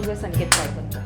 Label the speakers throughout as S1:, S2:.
S1: 거기선 घेतला
S2: होता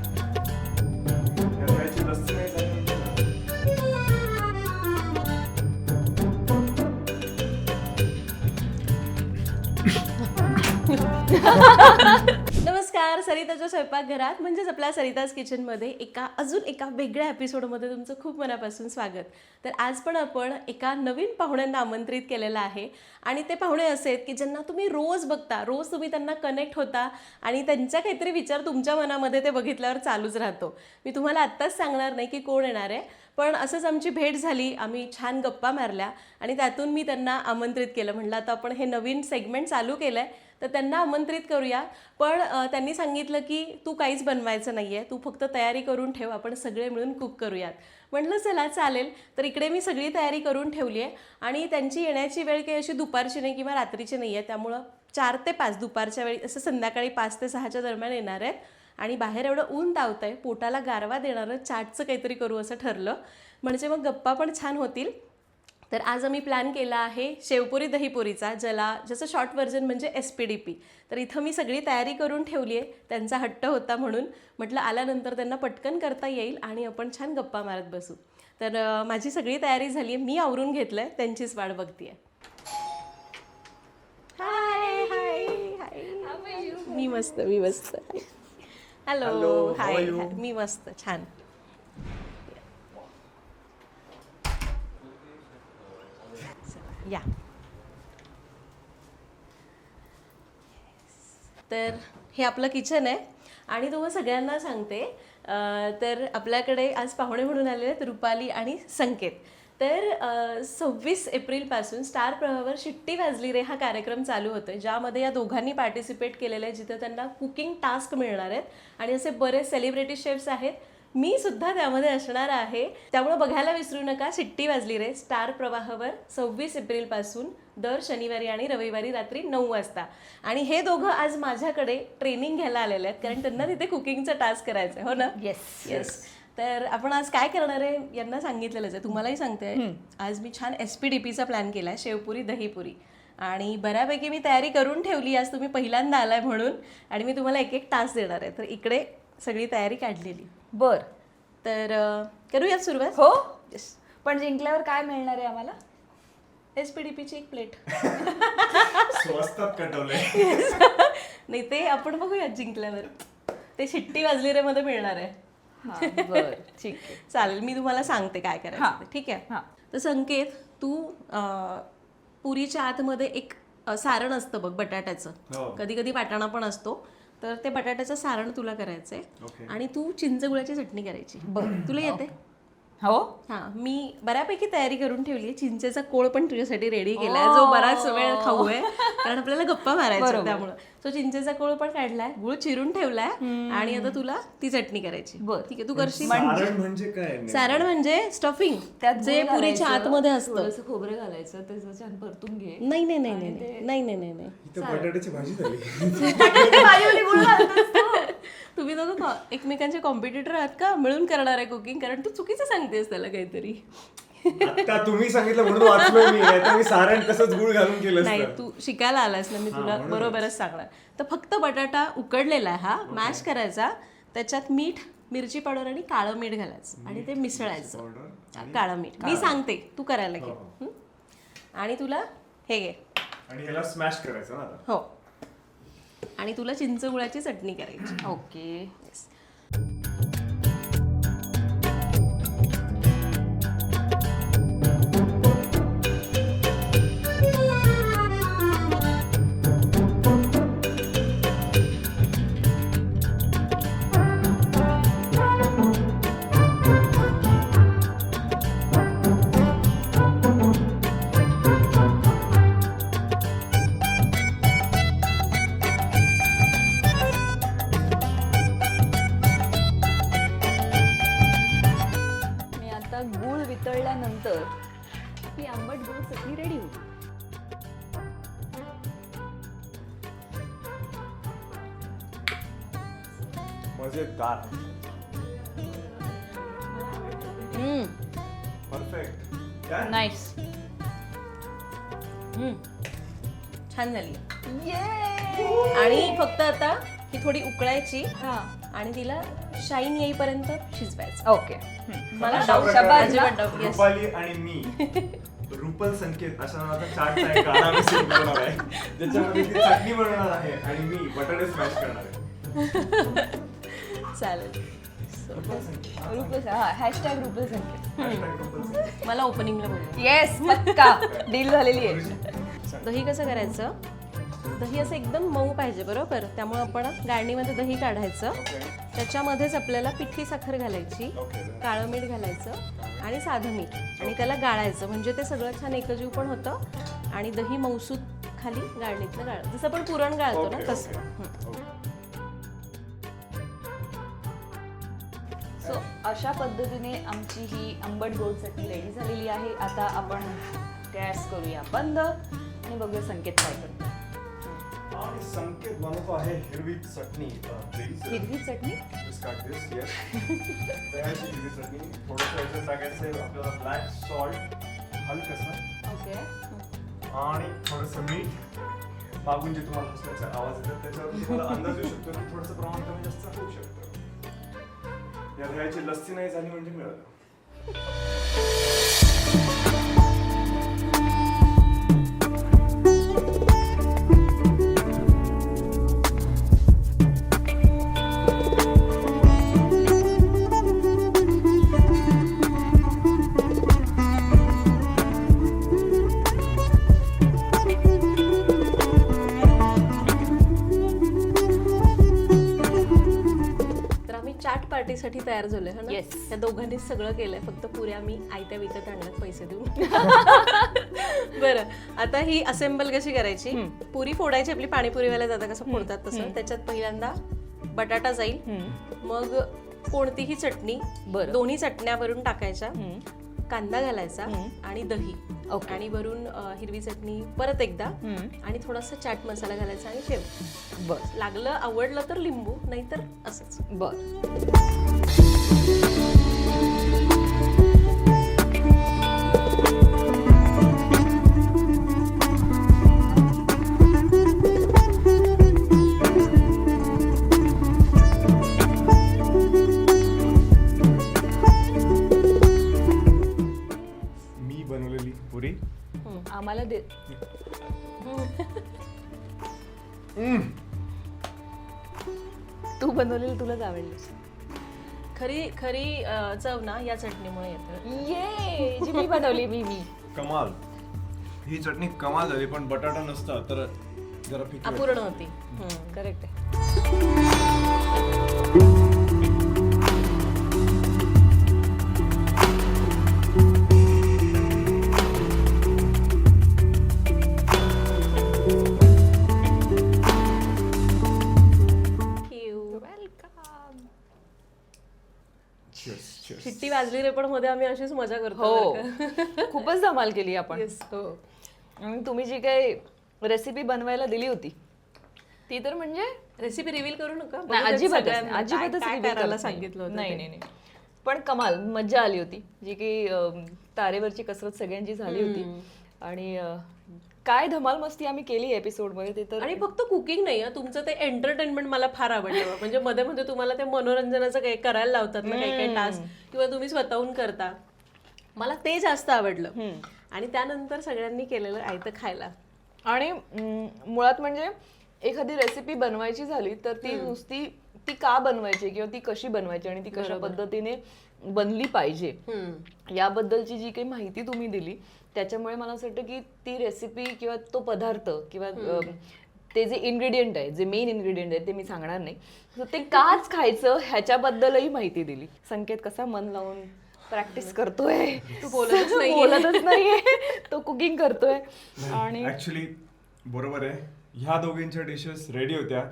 S2: सरिताच्या स्वयंपाकघरात म्हणजेच आपल्या सरिताज किचनमध्ये एका अजून एका वेगळ्या एपिसोडमध्ये तुमचं खूप मनापासून स्वागत. तर आज पण आपण एका नवीन पाहुण्यांना आमंत्रित केलेलं आहे. आणि ते पाहुणे असे आहेत की ज्यांना तुम्ही रोज बघता रोज तुम्ही त्यांना कनेक्ट होता आणि त्यांचा काहीतरी विचार तुमच्या मनामध्ये ते बघितल्यावर चालूच राहतो. मी तुम्हाला आत्ताच सांगणार नाही की कोण येणार आहे. पण असंच आमची भेट झाली. आम्ही छान गप्पा मारल्या आणि त्यातून मी त्यांना आमंत्रित केलं. म्हटलं आता आपण हे नवीन सेगमेंट चालू केलं आहे तर त्यांना आमंत्रित करूया. पण त्यांनी सांगितलं की तू काहीच बनवायचं नाही आहे तू फक्त तयारी करून ठेव. आपण सगळे मिळून कुक करूयात. म्हटलं चला चालेल. तर इकडे मी सगळी तयारी करून ठेवली आहे. आणि त्यांची येण्याची वेळ काही अशी दुपारची नाही किंवा रात्रीची नाही आहे त्यामुळं चार ते पाच दुपारच्या वेळी असं संध्याकाळी पाच ते सहाच्या दरम्यान येणार आहेत. आणि बाहेर एवढं ऊन तावतं आहे पोटाला गारवा देणारं चाटचं काहीतरी करू असं ठरलं. म्हणजे मग गप्पा पण छान होतील. तर आज आम्ही प्लॅन केला आहे शेवपुरी दहीपुरीचा ज्याला ज्याचं शॉर्ट व्हर्जन म्हणजे एस पी डी पी तर इथं मी सगळी तयारी करून ठेवली आहे त्यांचा हट्ट होता म्हणून म्हटलं आल्यानंतर त्यांना पटकन करता येईल आणि आपण छान गप्पा मारत बसू. तर माझी सगळी तयारी झाली आहे मी आवरून घेतलं आहे त्यांचीच वाट बघतीये. हाय हाय हाय मी मस्त मी मस्त. Hello
S1: Hello, how
S2: hi
S1: are you?
S2: Hi. मी मस्त छान या तर हे आपलं किचन आहे आणि तुम्हाला सगळ्यांना सांगते अं, तर आपल्याकडे आज पाहुणे म्हणून आलेले आहेत रुपाली आणि संकेत तर सव्वीस एप्रिलपासून स्टार प्रवाहावर शिट्टी वाजली रे हा कार्यक्रम चालू होतोय ज्यामध्ये या दोघांनी पार्टिसिपेट केलेलं आहे जिथे त्यांना कुकिंग टास्क मिळणार आहेत. आणि असे बरेच सेलिब्रिटी शेफ्स आहेत. मी सुद्धा त्यामध्ये असणार आहे. त्यामुळे बघायला विसरू नका शिट्टी वाजली रे स्टार प्रवाहावर सव्वीस एप्रिलपासून दर शनिवारी आणि रविवारी रात्री नऊ वाजता. आणि हे दोघं आज माझ्याकडे ट्रेनिंग घ्यायला आलेले आहेत कारण त्यांना तिथे कुकिंगचा टास्क करायचा आहे हो ना?
S3: येस
S2: येस तर आपण आज काय करणार आहे यांना सांगितलेलंच आहे. तुम्हालाही सांगते. आज मी छान एस पी डी पीचा प्लॅन केला आहे शेवपुरी दहीपुरी. आणि बऱ्यापैकी मी तयारी करून ठेवली. आज तुम्ही पहिल्यांदा आलाय म्हणून. आणि मी तुम्हाला एक एक तास देणार आहे. तर इकडे सगळी तयारी काढलेली.
S3: बर.
S2: तर करूयात सुरुवात?
S3: हो.
S2: येस
S3: पण जिंकल्यावर काय मिळणार आहे आम्हाला?
S2: एस पी डी पीची एक प्लेट
S1: स्वस्तात कटवले
S2: नाही ते आपण बघूयात जिंकल्यावर. ते शिट्टी वाजली रे मध्ये मिळणार आहे.
S3: बर ठीक आहे
S2: चालेल मी तुम्हाला सांगते काय करायचं
S3: हा.
S2: ते, ठीक आहे
S3: हा.
S2: तर संकेत तू अं, पुरीच्या आतमध्ये एक अं, सारण असतं बघ बटाट्याचं
S1: हो.
S2: कधी कधी वाटाणा पण असतो तर ते बटाट्याचं सारण तुला करायचंय
S1: ओके.
S2: आणि तू चिंच गुळाची चटणी करायची तुला येते
S3: हो?
S2: हा मी बऱ्यापैकी तयारी करून ठेवली आहे. चिंचेचा कोळ पण तुझ्यासाठी रेडी केलाय जो बराच वेळ खाऊ आहे. कारण आपल्याला गप्पा मारायच्या
S3: बरोबर.
S2: त्यामुळं. तो चिंचेचा कोळ पण काढलाय गुळ चिरून ठेवलाय आणि आता तुला ती चटणी करायची.
S3: बरं.
S2: ठीक आहे तू करशील?
S1: सारण म्हणजे काय?
S2: सारण म्हणजे स्टफिंग
S3: त्यात
S2: जे पुरीच्या आतमध्ये असतं.
S3: खोबरं घालायचं त्याचं छान परतून घे.
S2: नाही नाही नाही नाही नाही नाही नाही नाही नाही.
S1: इथं बटाट्याची भाजी झाली.
S2: तुम्ही दोघं को- एकमेकांचे कॉम्पिटिटर आहात का? मिळून करणार आहे कुकिंग कारण तू चुकीचं सांगतेस त्याला काहीतरी.
S1: आता तुम्ही सांगितलं म्हणून मी. नाहीतर मी सारण कसंच गुळ घालून केलं
S2: नाही
S1: असतं
S2: तू शिकायला आलास ना मी तुला बरोबरच सांगणार. तर फक्त बटाटा उकडलेला आहे हा मॅश करायचा. त्याच्यात मीठ मिरची पावडर आणि काळं मीठ घालायचं. आणि ते मिसळायचं. हा, काळं मीठ. मी सांगते तू करायला घे. हं? आणि तुला हे घे.
S1: आणि ह्याला स्मॅश करायचं ना आता?
S2: हो. आणि तुला चिंच गुळाची चटणी करायची.
S3: ओके. मी ही
S2: थोडी उकळायची
S3: हा.
S2: आणि तिला शाईन येईपर्यंत शिजवायचं.
S3: ओके.
S2: मला
S1: अशा
S2: डाऊट
S1: प्रकारे
S2: अजिबात doubt, yes.
S1: रुपाली आणि मी रुपल संकेत अशा नावाचा बनवणार आहे ज्याच्यामध्ये ती चटणी बनवणार आहे आणि मी बटाटे स्मॅश करणार आहे.
S2: चालेल.
S1: रुपल संकेत.
S3: रुपल हा हॅशटॅग रुपल संकेत.
S1: Hashtag रुपल संकेत.
S2: मला ओपनिंगला बोलू.
S3: येस पक्का. डील झालेली आहे.
S2: दही कसं करायचं? दही असं एकदम मऊ पाहिजे बरोबर? त्यामुळे आपण गाळणीमध्ये दही काढायचं. त्याच्यामध्येच आपल्याला पिठी साखर घालायची. काळं मीठ घालायचं आणि साधं मीठ. आणि त्याला गाळायचं. म्हणजे ते सगळं छान एकजीव पण होतं आणि दही मौसूद खाली गाळणीतलं गाळ जसं आपण पुरण गाळतो ना तसं. हं.
S3: सो अशा पद्धतीने आमची ही आंबट गोड चटणी रेडी झालेली आहे. आता आपण गॅस करूया बंद आणि बघूया संकेत काय
S1: संकेत बनवतो आहे हिरवी चटणी.
S3: हिरवी चटणी?
S1: हिरवी चटणी. थोडंसं याच्यात टाकायचं आहे आपल्याला ब्लॅक सॉल्ट हलकसं.
S3: ओके.
S1: आणि थोडंसं मीठ. मागून जे तुम्हाला हसण्याचा आवाज येतात त्याच्यावर तुम्हाला अंदाज येऊ शकतो की थोडंसं प्रमाण कमी जास्त होऊ शकतं. या दह्याची लस्सी नाही झाली म्हणजे मिळालं.
S2: तयार झालोय हा ना?
S3: Yes.
S2: त्या दोघांनीच सगळं केलंय फक्त पुऱ्या मी आयत्या विकत आणल्यात पैसे देऊन. बरं आता ही असेंबल कशी करायची? पुरी फोडायची आपली पाणीपुरीवाल्या जाता कसं फोडतात तसं. त्याच्यात पहिल्यांदा बटाटा जाईल. मग कोणतीही चटणी
S3: बरं.
S2: दोन्ही चटण्या वरून टाकायच्या. कांदा घालायचा आणि दही.
S3: Okay.
S2: आणि वरून अं, हिरवी चटणी परत एकदा. आणि थोडासा चाट मसाला घालायचा आणि ठेव.
S3: बर.
S2: लागलं आवडलं तर लिंबू नाहीतर असंच.
S3: बर. आम्हाला दे. तू बनवलेली तुलाच आवडली.
S2: खरी खरी अं, चव ना या चटणीमुळे येते.
S3: ये जी मी बनवली मी मी.
S1: कमाल. ही चटणी कमाल झाली पण बटाटा नसता तर जरा फिकी वाटते.
S2: अपूर्ण होती हम्म.
S3: करेक्ट आहे.
S2: शिट्टी वाजली रे पण मध्ये आम्ही अशीच मजा करतो
S3: हो? खूपच धमाल केली आपण.
S2: हो.
S3: तुम्ही जी काही रेसिपी बनवायला दिली होती ती तर म्हणजे
S2: रेसिपी रिव्हील करू नका. देत
S3: अजिबातच.
S2: सांगितलं
S3: नाही. नाही पण कमाल मज्जा आली होती. जी की तारेवरची कसरत सगळ्यांची झाली होती. आणि काय धमाल मस्ती आम्ही केली एपिसोडमध्ये ते तर
S2: आणि फक्त कुकिंग नाही हं, तुमचं ते एंटरटेनमेंट मला फार आवडलं. म्हणजे मध्ये मध्ये तुम्हाला ते मनोरंजनाचं काही करायला लावतात ना काही काही टास्क किंवा तुम्ही स्वतःहून करता. मला ते जास्त आवडलं. आणि त्यानंतर सगळ्यांनी केलेलं आयतं खायला.
S3: आणि अं, मुळात म्हणजे एखादी रेसिपी बनवायची झाली तर ती नुसती ती का बनवायची किंवा ती कशी बनवायची आणि ती कशा पद्धतीने बनली पाहिजे?
S2: हम्म.
S3: याबद्दलची जी काही माहिती तुम्ही दिली त्याच्यामुळे मला असं वाटतं की ती रेसिपी किंवा तो पदार्थ किंवा ते जे इन्ग्रेडियंट आहे जे मेन इन्ग्रेडियंट आहे ते मी सांगणार नाही. तर ते काच खायचं ह्याच्याबद्दलही माहिती दिली. संकेत कसा मन लावून प्रॅक्टिस करतोय.
S2: तू बोलतच नाहीये.
S3: बोलतच नाहीये. तो कुकिंग करतोय. आणि
S1: ऍक्च्युली बरोबर आहे. ह्या दोघींच्या डिशेस रेडी होत्या.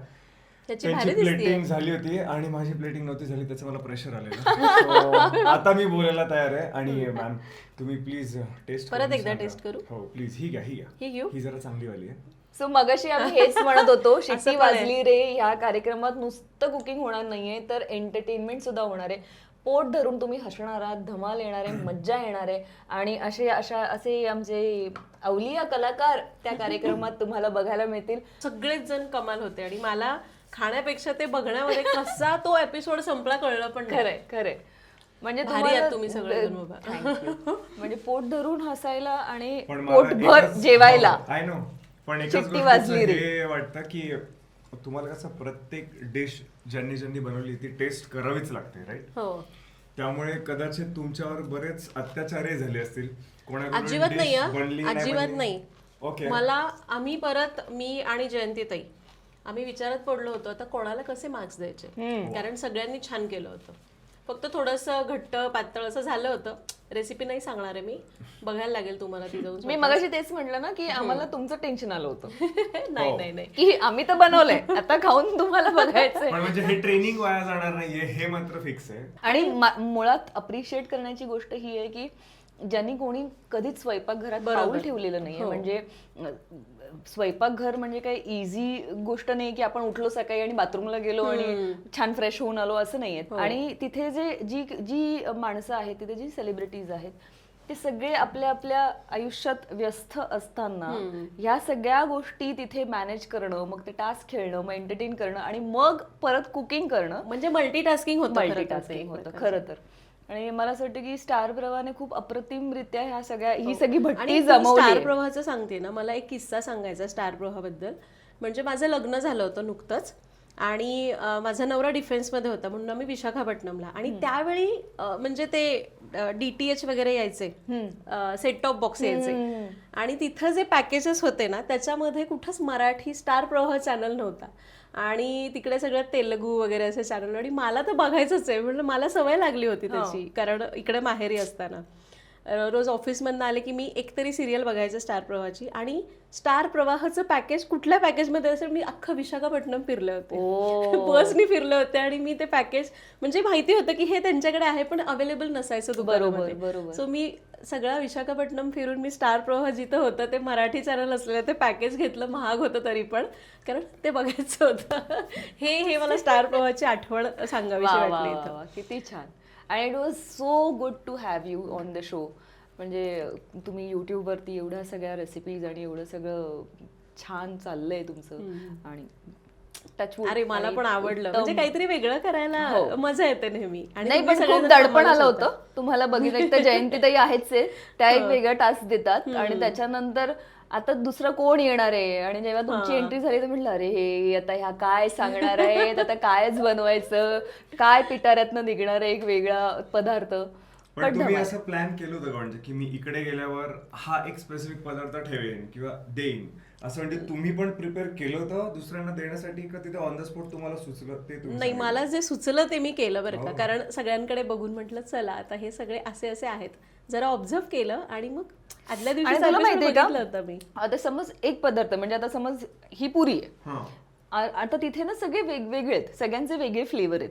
S2: त्याची
S1: त्यांची
S2: भारी दिसते
S1: प्लेटिंग झाली होती आणि माझी प्लेटिंग नव्हती झाली त्याचं मला प्रेशर आलेलं. So, आता मी बोलायला तयार आहे. आणि मॅम तुम्ही प्लीज टेस्ट
S2: परत एकदा taste करू?
S1: हो प्लीज ही घ्या ही घ्या.
S2: ही घेऊ?
S1: ही जरा चांगली वाली आहे.
S3: सो मगाशी आम्ही हेच म्हणत होतो
S2: असं पण आहे.
S3: वाजली रे ह्या कार्यक्रमात नुसतं कुकिंग होणार नाहीये तर एंटरटेनमेंट सुद्धा होणार आहे. पोट धरून तुम्ही हसणार आहात धमाल येणार आहे मज्जा येणार आहे. आणि असे अशा असे आमचे अवलिया कलाकार त्या कार्यक्रमात तुम्हाला बघायला मिळतील.
S2: सगळेच जण कमाल होते आणि मला खाण्यापेक्षा ते बघण्यामध्ये कसा तो एपिसोड संपला कळलं पण नाही.
S3: खरंय खरंय म्हणजे
S2: तुम्ही
S3: you. म्हणजे पोट धरून हसायला आणि पोटभर जेवायला
S1: हो. पण एकाच
S3: वाजली रे.
S1: हे वाटतं की तुम्हाला कसं प्रत्येक डिश ज्यांनी ज्यांनी बनवली ती टेस्ट करावीच लागते राईट
S2: हो
S1: त्यामुळे कदाचित तुमच्यावर बरेच अत्याचारही झाले असतील
S2: अजिबात नाही अजिबात. नाही
S1: ओके
S2: मला आम्ही परत मी आणि जयंती ताई आम्ही विचारत पडलो होतो आता कोणाला कसे मार्क्स द्यायचे? कारण सगळ्यांनी छान केलं होतं. फक्त थोडस घट्ट पातळ असं झालं होतं. रेसिपी नाही सांगणार आहे मी. बघायला लागेल तुम्हाला ती जाऊन.
S3: मी मगाशी तेच म्हटलं ना की आम्हाला तुमचं टेन्शन आलं होतं.
S2: नाही नाही नाही.
S3: की आम्ही तर बनवलंय. आता खाऊन तुम्हाला बघायचंय.
S1: पण म्हणजे हे ट्रेनिंग वाया जाणार नाहीये हे मात्र फिक्स आहे.
S3: आणि मुळात अप्रिशिएट करण्याची गोष्ट ही आहे की ज्यांनी कोणी कधीच स्वयंपाकघरात पाऊल ठेवलेलं नाहीये. म्हणजे अं, स्वयंपाकघर म्हणजे काही इझी गोष्ट नाही की आपण उठलो सकाळी आणि बाथरूमला गेलो आणि छान फ्रेश होऊन आलो असं नाहीये. आणि तिथे जे जी जी माणसं आहेत तिथे जी सेलिब्रिटीज आहेत ते सगळे आपल्या आपल्या आयुष्यात व्यस्त असताना ह्या सगळ्या गोष्टी तिथे मॅनेज करणं मग ते टास्क खेळणं मग एंटरटेन करणं आणि मग परत कुकिंग करणं
S2: म्हणजे मल्टीटास्किंग होतं
S3: मल्टीटास्किंग होतं. खरं तर. आणि मला असं वाटतं की स्टार प्रवाहाने खूप अप्रतिमरित्या ह्या सगळ्या ही सगळी
S2: आणि
S3: भट्टी
S2: तू स्टार
S3: जमवली
S2: प्रवाहाचं सांगते ना मला एक किस्सा सांगायचा स्टार प्रवाहाबद्दल. म्हणजे माझं लग्न झालं होतं नुकतंच. आणि माझा नवरा डिफेन्समध्ये होता म्हणून आम्ही विशाखापट्टणमला. आणि त्यावेळी म्हणजे ते डी टी एच वगैरे यायचे सेट टॉप बॉक्स यायचे. आणि तिथं जे पॅकेजेस होते ना त्याच्यामध्ये कुठंच मराठी स्टार प्रवाह चॅनल नव्हता. आणि तिकडे सगळं तेलगू वगैरे असे चॅनल आणि मला तर बघायचंच आहे म्हणजे मला सवय लागली होती त्याची. कारण इकडे माहेरी असताना. रोज ऑफिसमधनं आले की मी एकतरी सिरियल बघायचं स्टार प्रवाहाची आणि स्टार प्रवाहाचं पॅकेज कुठल्या पॅकेजमध्ये असेल मी अख्खं विशाखापट्टणम फिरले होते. बसनी फिरले होते आणि मी ते पॅकेज म्हणजे माहिती होतं की हे त्यांच्याकडे आहे पण अवेलेबल नसायचं दुकानामध्ये.
S3: बरोबर.
S2: सो मी सगळा विशाखापट्टणम फिरून मी स्टार प्रवाह जिथं होतं ते मराठी चॅनल असलेलं ते पॅकेज घेतलं महाग होतं तरी पण कारण ते बघायचं होतं. हे हे मला स्टार प्रवाहाची आठवण सांगावीशी
S3: वा, वा,
S2: वाटली.
S3: किती छान. आणि it was so good to have you on the show म्हणजे तुम्ही YouTube वरती एवढ्या सगळ्या रेसिपीज आणि एवढं सगळं छान चाललंय तुमचं आणि.
S2: अरे मला पण आवडलं. म्हणजे काहीतरी वेगळं करायला
S3: हो.
S2: मजा येते नेहमी आणि
S3: नाही पण खूप दडपण आलं. होतं तुम्हाला बघितलं तर जयंतीताई आहेच आहे त्या. एक वेगळा टास्क देतात आणि त्याच्यानंतर आता दुसरं कोण येणार आहे? आणि जेव्हा तुमची एंट्री झाली तर म्हटलं अरे हे आता ह्या काय सांगणार आहेत? आता कायच बनवायचं? काय पिटाऱ्यातनं निघणार आहे एक वेगळा पदार्थ?
S1: पण तुम्ही असं प्लॅन केलं होतं का म्हणजे की मी इकडे गेल्यावर हा एक स्पेसिफिक पदार्थ ठेवेन किंवा देईन? असं म्हणजे तुम्ही पण प्रिपेअर केलं होतं दुसऱ्यांना देण्यासाठी का तिथे ऑन द स्पॉट तुम्हाला सुचलं ते तुम्ही
S2: नाही मला जे सुचलं ते मी केलं बरं का.
S1: हो.
S2: कारण सगळ्यांकडे बघून म्हटलं चला आता हे सगळे असे असे आहेत. जरा ऑब्झर्व केलं आणि मग आदल्या दिवशी
S3: तुला माहितीये का?
S2: बघितलं होतं मी.
S3: आता समज एक पदार्थ म्हणजे आता समज ही पुरी आहे.
S1: हां.
S3: आ- आता तिथे ना सगळे वेगवेगळे आहेत. सगळ्यांचे वेगळे फ्लेवर आहेत.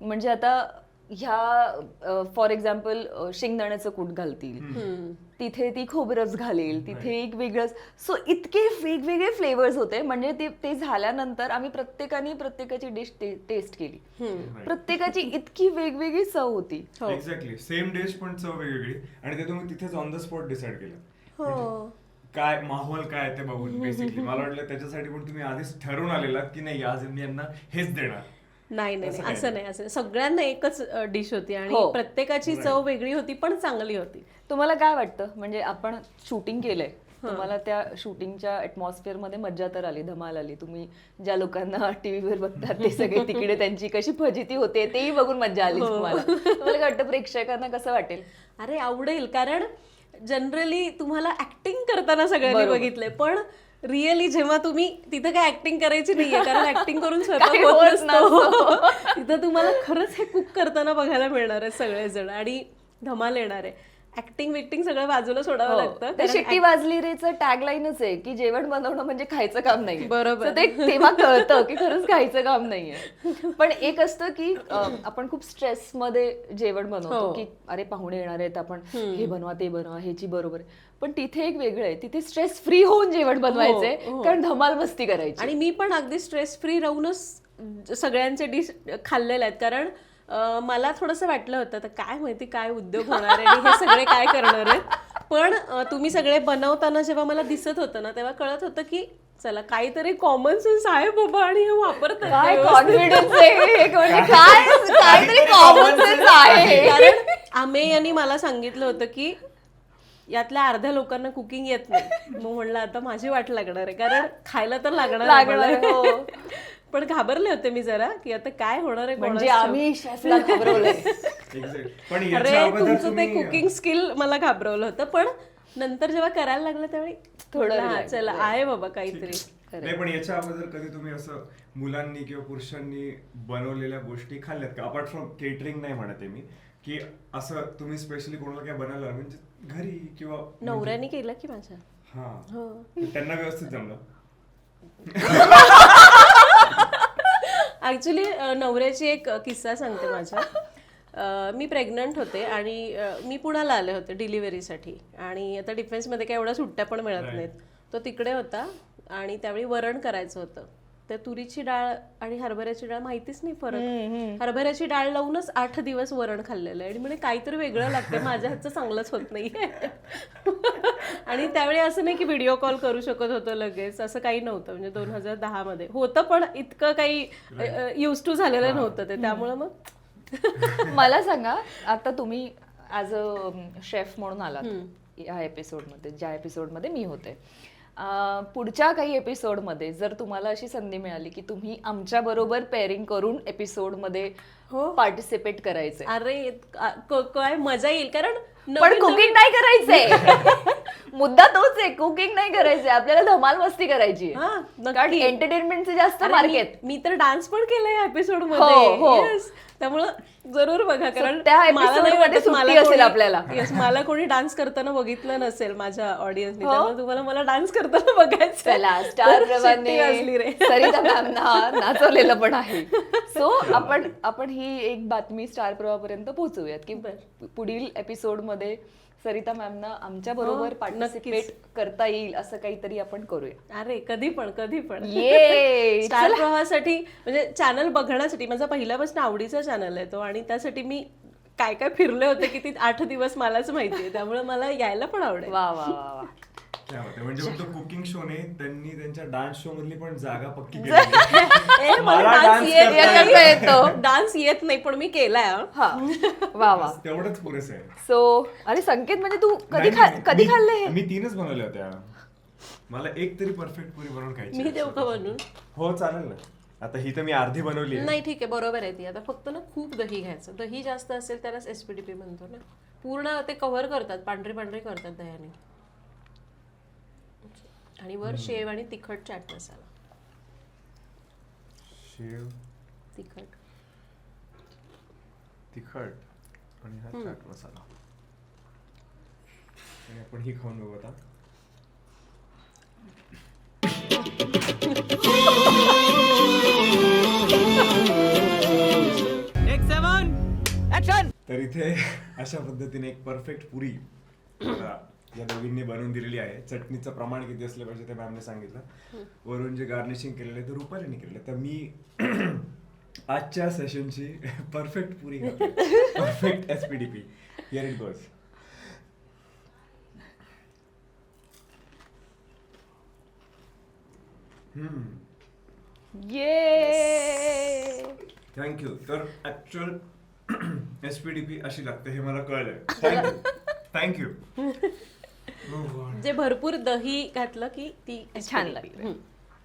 S3: म्हणजे आता ह्या फॉर एक्झाम्पल शेंगदाण्याचं कूट घालतील. तिथे ती खोबरस घालेल. तिथे एक वेगळंच सो इतके वेगवेगळे फ्लेवर्स होते. म्हणजे ते ते झाल्यानंतर आम्ही प्रत्येकाने प्रत्येकाची डिश टेस्ट केली. प्रत्येकाची इतकी वेगवेगळी चव होती.
S1: एक्झॅक्टली सेम डिश पण चव वेगवेगळी. आणि ते तुम्ही तिथेच ऑन द स्पॉट डिसाईड केलं.
S2: हो.
S1: काय माहोल काय आहे ते बघून बेसिकली मला वाटलं त्याच्यासाठी पण तुम्ही आधीच ठरवून आलेलात की नाही आज मी यांना हेच देणार.
S2: नाही नाही
S1: असं
S2: नाही,
S1: काही
S2: असं नाही. असं नाही. सगळ्यांना एकच डिश होती आणि
S3: हो.
S2: प्रत्येकाची चव वेगळी होती पण चांगली होती.
S3: तुम्हाला काय वाटतं? म्हणजे आपण शूटिंग केलंय. तुम्हाला त्या शूटिंगच्या ऍटमॉस्फिअरमध्ये मज्जा तर आली धमाल आली. तुम्ही ज्या लोकांना टीव्हीवर बघतात ते सगळे तिकडे त्यांची कशी फजिती होते तेही बघून मज्जा आली तुम्हाला. तुम्हाला काय वाटतं प्रेक्षकांना कसं वाटेल?
S2: अरे आवडेल. कारण जनरली तुम्हाला ऍक्टिंग करताना सगळ्यांनी
S3: बरोबर.
S2: बघितलंय. पण रिअली जेव्हा तुम्ही तिथं काय ऍक्टिंग करायची नाहीये कारण ऍक्टिंग करून स्वयंपाक
S3: काही
S2: होत
S3: होत
S2: नसतो. तिथं तुम्हाला खरंच हे कुक करताना बघायला मिळणार आहे सगळेजण आणि धमाल येणार आहे ऍक्टिंग विक्टिंग सगळं बाजूला सोडावं लागतं
S3: हो. ते
S2: कारण
S3: शिट्टी वाजली रेचं टॅग लाईनच आहे की जेवण बनवणं म्हणजे खायचं काम नाही
S2: बरोबर.
S3: ते तेव्हा कळतं की खरंच खायचं काम नाहीये पण एक असतं की आपण खूप स्ट्रेस मध्ये जेवण बनवतो
S2: हो.
S3: की अरे पाहुणे येणार आहेत आपण हे बनवा ते बनवा ह्याची बरोबर. पण तिथे एक वेगळं आहे. तिथे स्ट्रेस फ्री होऊन जेवण बनवायचंय
S2: हो.
S3: कारण धमाल मस्ती करायची.
S2: आणि मी पण अगदी स्ट्रेस फ्री राहूनच सगळ्यांचे डिश खाल्लेले आहेत. कारण मला थोडंसं वाटलं होतं तर काय माहिती काय उद्योग होणार आहे हे सगळे काय करणार आहेत? पण तुम्ही सगळे बनवताना जेव्हा मला दिसत होतं ना तेव्हा कळत होतं की चला काहीतरी कॉमन सेन्स आहे बाबा आणि हे वापरत
S3: काय कॉन्फिडन्स आहे? एक म्हणजे काय काहीतरी कॉमन सेन्स आहे.
S2: कारण आमे यांनी मला सांगितलं होतं की यातल्या अर्ध्या लोकांना कुकिंग येत नाही. मग म्हणलं आता माझी वाट लागणार आहे. कारण खायला तर लागणार आहे
S3: लागणार,
S2: मला.
S3: हो.
S2: पण घाबरले होते मी जरा की आता काय होणार आहे
S3: म्हणजे
S2: कोणास ठाऊक.
S3: आम्ही शेफला घाबरवलंय.
S1: Exact. पण
S2: अरे
S1: याच्या अगोदर
S2: तुमचं ते
S1: तुम्ही
S2: कुकिंग स्किल मला घाबरवलं होतं पण नंतर जेव्हा करायला लागलं त्यावेळी
S3: थोडं
S2: थोडं
S3: relax.
S2: चला आहे बाबा काहीतरी.
S1: नाही पण याच्या अगोदर कधी तुम्ही असं मुलांनी किंवा पुरुषांनी बनवलेल्या गोष्टी खाल्ल्यात का? अपार्ट फ्रॉम केटरिंग नाही म्हणत आहे मी की असं तुम्ही स्पेशली कोणाला काय बनवलं? म्हणजे घरी किंवा
S2: नवऱ्याने केलं की माझ्या?
S1: हा.
S2: हो.
S1: त्यांना व्यवस्थित जमलं.
S2: ऍक्च्युली नवऱ्याची एक किस्सा सांगते माझा अ, मी प्रेग्नंट होते आणि अ, मी पुण्याला आले होते डिलिव्हरीसाठी आणि आता डिफेन्समध्ये काय एवढ्या सुट्ट्या पण मिळत नाहीत. तो तिकडे होता आणि त्यावेळी वरण करायचं होतं. तर तुरीची डाळ आणि हरभऱ्याची डाळ माहितीच नाही फरक. हरभऱ्याची डाळ लावूनच आठ दिवस वरण खाल्लेलं आहे. आणि म्हणे काहीतरी वेगळं लागतं माझ्या हातचं चांगलंच होत नाही आणि त्यावेळी असं नाही की व्हिडिओ कॉल करू शकत होतो लगेच. असं काही नव्हतं. म्हणजे दोन हजार दहा मध्ये होतं पण इतकं काही युज टू झालेलं नव्हतं ते. त्यामुळं मग
S3: मला सांगा आता तुम्ही ऍज अ शेफ म्हणून आलात. या एपिसोडमध्ये ज्या एपिसोडमध्ये मी होते. पुढच्या काही एपिसोडमध्ये जर तुम्हाला अशी संधी मिळाली की तुम्ही आमच्या बरोबर पेअरिंग करून एपिसोडमध्ये
S2: हो.
S3: पार्टिसिपेट करायचे
S2: अरे क- काय मजा येईल कारण
S3: पण
S2: नवीन-
S3: कुकिंग नाही करायचंय मुद्दा तोच आहे कुकिंग नाही करायचंय आपल्याला धमाल मस्ती करायची
S2: हा, नक्की.
S3: कारण एंटरटेनमेंटचे जास्त
S2: अरे
S3: मार्क
S2: मी-
S3: आहेत
S2: मी तर डान्स पण केलाय या एपिसोड
S3: हो,
S2: मध्ये
S3: हो.
S2: Yes. त्यामुळं जरूर बघा कारण
S3: त्या
S2: मला
S3: episode
S2: नाही
S3: मध्ये
S2: वाटत
S3: सुट्टी
S2: मला
S3: असेल
S2: कोणी-
S3: आपल्याला.
S2: Yes, मला कोणी डान्स करताना बघितलं नसेल माझ्या ऑडियन्सने
S3: हो?
S2: त्यामुळे तुम्हाला मला डान्स करताना बघायचं
S3: चला स्टार
S2: शिट्टी वाजली रे
S3: सरिता मॅमना नाचवलेलं पण आहे सो आपण आपण ही एक बातमी स्टार प्रवाहापर्यंत पोहोचूयात की पुढील एपिसोडमध्ये सरिता मॅमना आमच्या बरोबर
S2: हो,
S3: पार्टिसिपेट करता येईल असं काहीतरी आपण करूया.
S2: अरे कधी पण कधी पण.
S3: ये
S2: स्टार प्रवाहासाठी म्हणजे चॅनल बघण्यासाठी माझा पहिल्यापासून आवडीचा चॅनल आहे तो आणि त्यासाठी मी काय काय फिरले होते की ती आठ दिवस मलाच माहिती आहे त्यामुळे मला यायला पण आवडेल.
S3: वा वा वा वा.
S1: काय होतं म्हणजे फक्त कुकिंग शो नाही त्यांनी त्यांच्या डान्स शो मधली पण जागा पक्की केली
S2: ए, मला
S1: मला
S2: डान्स
S1: dance
S2: येत
S1: करता.
S2: नाही.
S3: येतो.
S2: डान्स येत नाही पण मी केलाय हा.
S3: हा. वा वा.
S1: तेवढंच पुरेसं आहे.
S3: सो अरे संकेत म्हणजे तू कधी
S1: नाही,
S3: खा
S1: नाही,
S3: कधी
S1: मी-
S3: खाल्ले हे?
S1: मी तीनच बनवल्या होत्या. मला एक तरी परफेक्ट पुरी बनवून खायची
S2: मी देऊ का बनवून?
S1: हो चालेल ना. आता ही तर मी अर्धी बनवली आहे.
S2: नाही ठीक आहे बरोबर आहे ती. आता फक्त ना खूप दही घ्यायचं. दही जास्त असेल त्यालाच एसपीडीपी म्हणतो ना. पूर्ण ते कव्हर करतात पांढरे पांढरे करतात दह्याने. आणि वर शेव आणि तिखट चाट मसाला.
S1: शेव?
S2: तिखट.
S1: तिखट आणि हा चाट मसाला. आणि आपण ही खाऊन बघू आता. तर इथे अशा पद्धतीने एक परफेक्ट पुरी. या दोघींनी बनवून दिलेली आहे. चटणीचं प्रमाण किती असलं पाहिजे ते मॅमने सांगितलं. वरून जे गार्निशिंग केलेलं आहे ते रुपालीने केलेलं. तर मी आजच्या सेशनची perfect puri perfect S P D P here it goes
S3: yeah
S1: thank you तर actual S P D P अशी लागते हे मला कळलंय. थँक्यू थँक्यू
S2: जे भरपूर दही घातलं की ती
S3: छान. लागते.
S2: हम्म.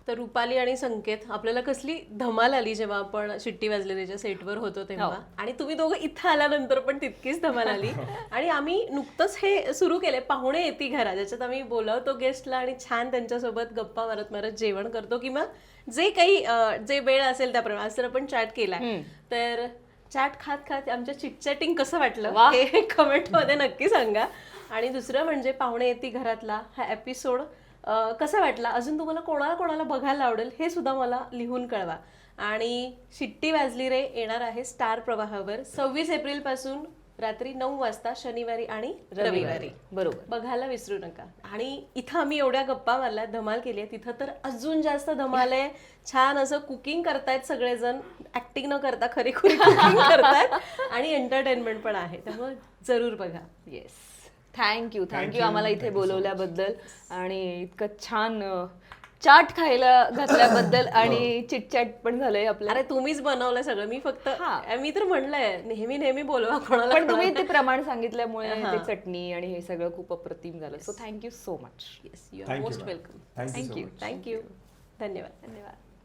S2: तर रुपाली आणि संकेत आपल्याला कसली धमाल आली जेव्हा आपण शिट्टी वाजलेल्याच्या सेटवर होतो तेव्हा
S3: हो.
S2: आणि तुम्ही दोघं इथं आल्यानंतर पण तितकीच धमाल आली आणि आम्ही नुकतंच हे सुरू केले पाहुणे येते घरा ज्याच्यात आम्ही बोलावतो गेस्टला आणि छान त्यांच्यासोबत गप्पा मारत मारत जेवण करतो किंवा जे काही जे वेळ असेल त्याप्रमाणे असं आपण चॅट केला तर चॅट खात खात आमच्या चिटचॅटिंग कसं वाटलं. हे कमेंटमध्ये नक्की सांगा आणि दुसरं म्हणजे पाहुणे येते घरातला हा एपिसोड कसा वाटला? अजून तुम्हाला कोणाला कोणाला बघायला आवडेल हे सुद्धा मला लिहून कळवा. आणि शिट्टी वाजली रे येणार आहे स्टार प्रवाहावर सव्वीस एप्रिलपासून रात्री नऊ वाजता शनिवारी आणि रविवारी.
S3: बरोबर.
S2: बघायला विसरू नका. आणि इथं आम्ही एवढ्या गप्पा मारल्या धमाल केली आहे. तिथं तर अजून जास्त धमाल आहे. छान असं कुकिंग करतायत सगळेजण. ऍक्टिंग न करता खरीखुरी कुकिंग करतायत. आणि एंटरटेनमेंट पण आहे. त्यामुळे जरूर बघा.
S3: Yes thank you
S1: Thank
S3: thank you
S1: you.
S3: आम्हाला इथे बोलवल्याबद्दल. आणि इतकं छान चाट खायला घातल्याबद्दल आणि चिटचॅट पण झालंय आपलं.
S2: अरे तुम्हीच बनवलं सगळं. मी फक्त
S3: हा.
S2: मी तर म्हणलंय नेहमी नेहमी बोलवा कोणाला
S3: पण तुम्ही ते प्रमाण सांगितल्यामुळे ते चटणी आणि हे सगळं खूप अप्रतिम झालं. So thank you so much
S2: yes you
S1: you,
S2: most. Welcome
S1: Thank you so
S3: Thank you.
S1: much.
S2: Thank you धन्यवाद
S3: धन्यवाद